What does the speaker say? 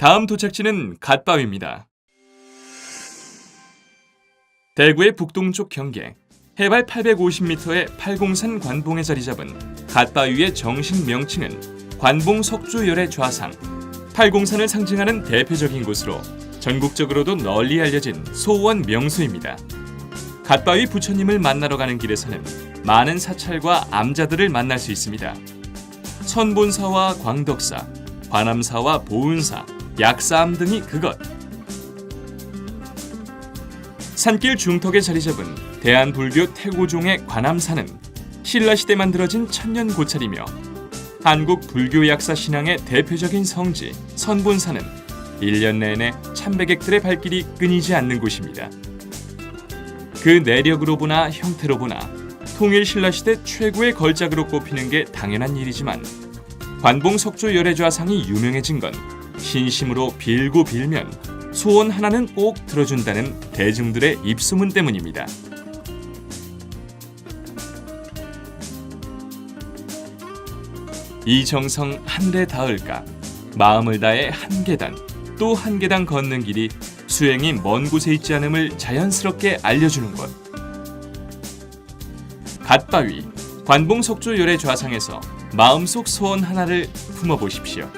다음 도착지는 갓바위입니다. 대구의 북동쪽 경계 해발 850m의 팔공산 관봉에 자리 잡은 갓바위의 정식 명칭은 관봉 석조열의 좌상. 팔공산을 상징하는 대표적인 곳으로 전국적으로도 널리 알려진 소원 명소입니다. 갓바위 부처님을 만나러 가는 길에서는 많은 사찰과 암자들을 만날 수 있습니다. 선본사와 광덕사, 관암사와 보은사, 약사암 등이 그것. 산길 중턱에 자리 잡은 대한불교 태고종의 관암사는 신라 시대 만들어진 천년 고찰이며 한국 불교 약사 신앙의 대표적인 성지 선본사는 1년 내내 참배객들의 발길이 끊이지 않는 곳입니다. 그 내력으로 보나 형태로 보나 통일 신라 시대 최고의 걸작으로 꼽히는 게 당연한 일이지만 관봉 석조 열애좌상이 유명해진 건 신심으로 빌고 빌면 소원 하나는 꼭 들어준다는 대중들의 입소문 때문입니다. 이 정성 한데 닿을까 마음을 다해 한 계단 또 한 계단 걷는 길이 수행이 먼 곳에 있지 않음을 자연스럽게 알려주는 것. 갓바위 관봉 석조 열의 좌상에서 마음속 소원 하나를 품어보십시오.